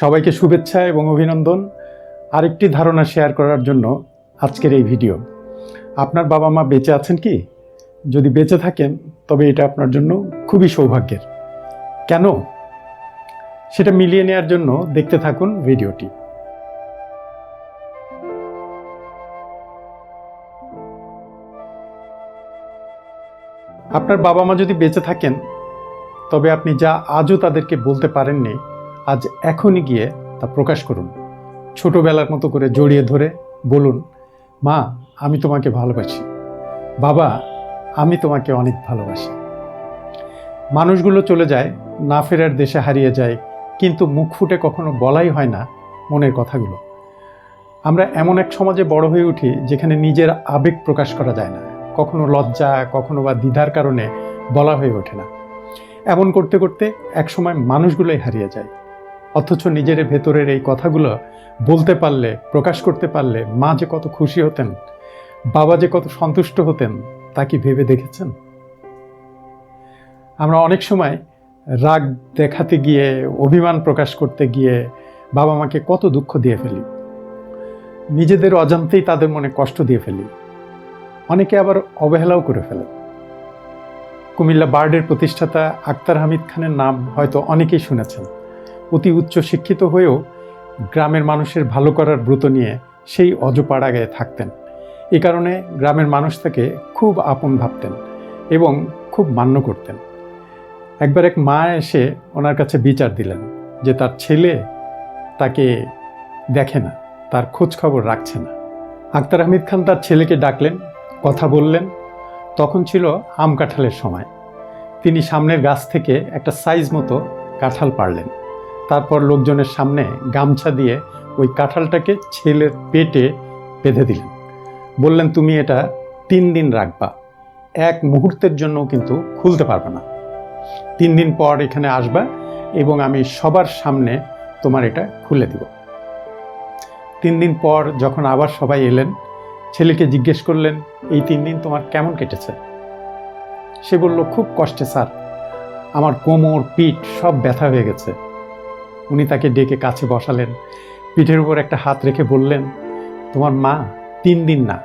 সবাইকে শুভেচ্ছা এবং অভিনন্দন। আরেকটি ধারণা শেয়ার করার জন্য আজকের এই ভিডিও। আপনার বাবা মা বেঁচে আছেন কি? যদি বেঁচে থাকেন, তবে এটা আপনার জন্য খুবই সৌভাগ্যের। কেন? সেটা মিলিয়ে নেওয়ার জন্য দেখতে থাকুন ভিডিওটি। আপনার বাবা মা যদি বেঁচে থাকেন, তবে আপনি যা আজও তাদেরকে বলতে পারেননি আজ এখনই গিয়ে তা প্রকাশ করুন। ছোটবেলার মতো করে জড়িয়ে ধরে বলুন, মা, আমি তোমাকে ভালোবাসি। বাবা, আমি তোমাকে অনেক ভালোবাসি। মানুষগুলো চলে যায়, না ফেরার দেশে হারিয়ে যায়, কিন্তু মুখ ফুটে কখনো বলাই হয় না মনের কথাগুলো। আমরা এমন এক সমাজে বড় হয়ে উঠি যেখানে নিজের আবেগ প্রকাশ করা যায় না। কখনো লজ্জা, কখনো বা দ্বিধার কারণে বলা হয়ে ওঠে না। এমন করতে করতে একসময় মানুষগুলোই হারিয়ে যায়। অথচ নিজের ভেতরের এই কথাগুলো বলতে পারলে, প্রকাশ করতে পারলে মা যে কত খুশি হতেন, বাবা যে কত সন্তুষ্ট হতেন, তা কি ভেবে দেখেছেন? আমরা অনেক সময় রাগ দেখাতে গিয়ে, অভিমান প্রকাশ করতে গিয়ে বাবা মাকে কত দুঃখ দিয়ে ফেলি। নিজেদের অজান্তেই তাদের মনে কষ্ট দিয়ে ফেলি। অনেকে আবার অবহেলাও করে ফেলে। কুমিল্লা বার্ডের প্রতিষ্ঠাতা আক্তার হামিদ খানের নাম হয়তো অনেকেই শুনেছেন। অতি উচ্চ শিক্ষিত হয়েও গ্রামের মানুষের ভালো করার ব্রত নিয়ে সেই অজপাড়াগায় থাকতেন। এ কারণে গ্রামের মানুষ তাকে খুব আপন ভাবতেন এবং খুব মান্য করতেন। একবার এক মা এসে ওনার কাছে বিচার দিলেন যে তার ছেলে তাকে দেখে না, তার খোঁজ খবর রাখছে না। আক্তার হামিদ খান তার ছেলেকে ডাকলেন, কথা বললেন। তখন ছিল আম কাঁঠালের সময়। তিনি সামনের গাছ থেকে একটা সাইজ মতো কাঁঠাল পারলেন তারপর লোকজনের সামনে গামছা দিয়ে ওই কাঁঠালটাকে ছেলের পেটে বেঁধে দিলেন। বললেন, তুমি এটা তিন দিন রাখবা। এক মুহূর্তের জন্য কিন্তু খুলতে পারবে না। তিন দিন পর এখানে আসবা এবং আমি সবার সামনে তোমার এটা খুলে দিব। তিন দিন পর যখন আবার সবাই এলেন, ছেলেকে জিজ্ঞেস করলেন, এই তিন দিন তোমার কেমন কেটেছে? সে বলল, খুব কষ্টে স্যার। আমার কোমর, পিঠ সব ব্যথা হয়ে গেছে। উনি তাকে ডেকে কাছে বসালেন। পিঠের উপর একটা হাত রেখে বললেন, তোমার মা তিন দিন না,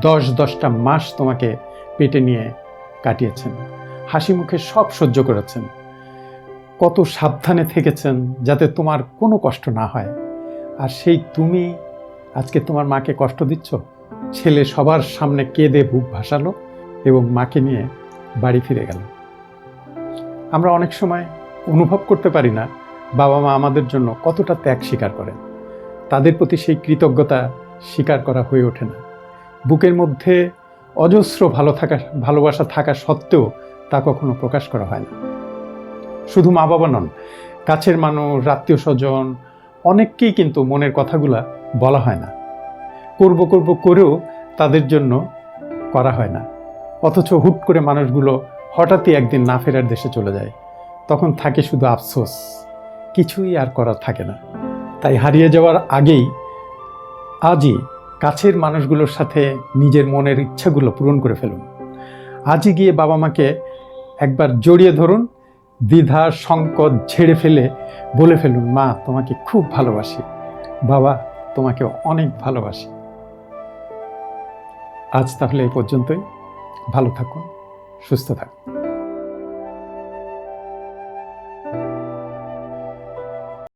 দশ দশটা মাস তোমাকে পেটে নিয়ে কাটিয়েছেন। হাসি মুখে সব সহ্য করেছেন। কত সাবধানে থেকেছেন যাতে তোমার কোনো কষ্ট না হয়। আর সেই তুমি আজকে তোমার মাকে কষ্ট দিচ্ছ? ছেলে সবার সামনে কেঁদে বুক ভাসালো এবং মাকে নিয়ে বাড়ি ফিরে গেল। আমরা অনেক সময় অনুভব করতে পারি না বাবা মা আমাদের জন্য কতটা ত্যাগ স্বীকার করেন। তাদের প্রতি সেই কৃতজ্ঞতা স্বীকার করা হয়ে ওঠে না। বুকের মধ্যে অজস্র ভালো থাকা, ভালোবাসা থাকা সত্ত্বেও তা কখনো প্রকাশ করা হয় না। শুধু মা বাবা নন, কাছের মানুষ, আত্মীয় স্বজন, অনেককেই কিন্তু মনের কথাগুলা বলা হয় না। করব করব করেও তাদের জন্য করা হয় না। অথচ হুট করে মানুষগুলো হঠাৎই একদিন না ফেরার দেশে চলে যায়। তখন থাকে শুধু আফসোস। কিছুই আর করার থাকে না। তাই হারিয়ে যাওয়ার আগেই আজই কাছের মানুষগুলোর সাথে নিজের মনের ইচ্ছাগুলো পূরণ করে ফেলুন। আজই গিয়ে বাবা মাকে একবার জড়িয়ে ধরুন, দ্বিধা, সংকট ঝেড়ে ফেলে বলে ফেলুন, মা, তোমাকে খুব ভালোবাসি। বাবা, তোমাকে অনেক ভালোবাসি। আজ তাহলে এই পর্যন্তই। ভালো থাকুন, সুস্থ থাকুন।